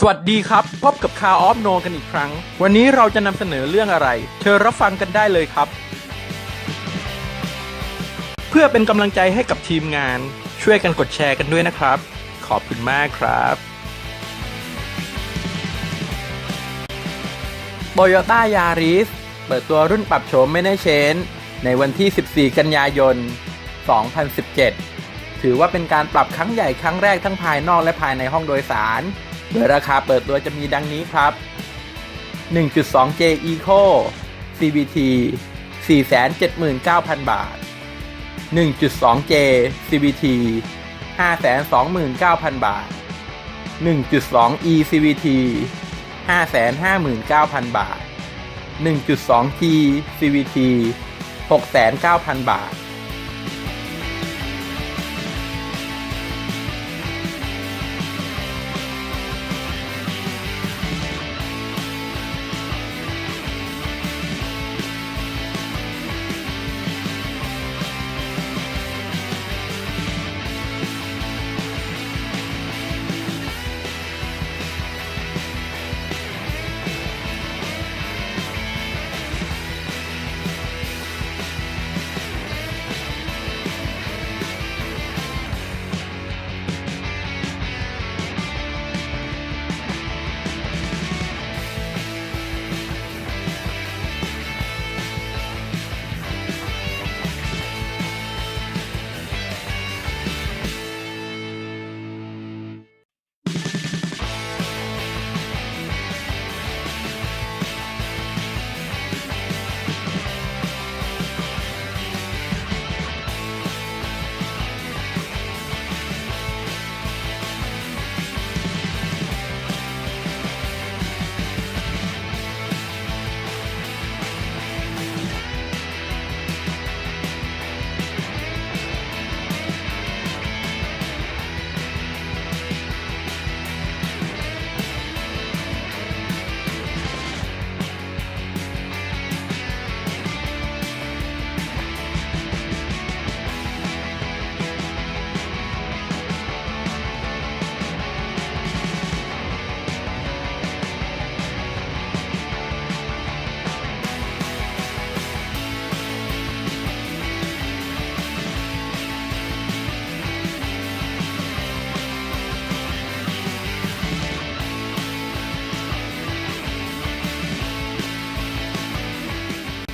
สวัสดีครับ พบกับคาออฟโนกันอีกครั้ง วันนี้เราจะนำเสนอเรื่องอะไร เชิญรับฟังกันได้เลยครับ เพื่อเป็นกำลังใจให้กับทีมงาน ช่วยกันกดแชร์กันด้วยนะครับ ขอบคุณมากครับ Toyota Yaris เปิดตัวรุ่นปรับโฉมไม่ได้เชน ในวันที่ 14 กันยายน 2017 ถือว่าเป็นการปรับครั้งใหญ่ครั้งแรกทั้งภายนอกและภายในห้องโดยสาร โดยราคาเปิดตัวจะมีดังนี้ครับ 1.2J Eco CVT 479,000 บาท 1.2J CVT 529,000 บาท 1.2E CVT 559,000 บาท 1.2T CVT 69,000บาท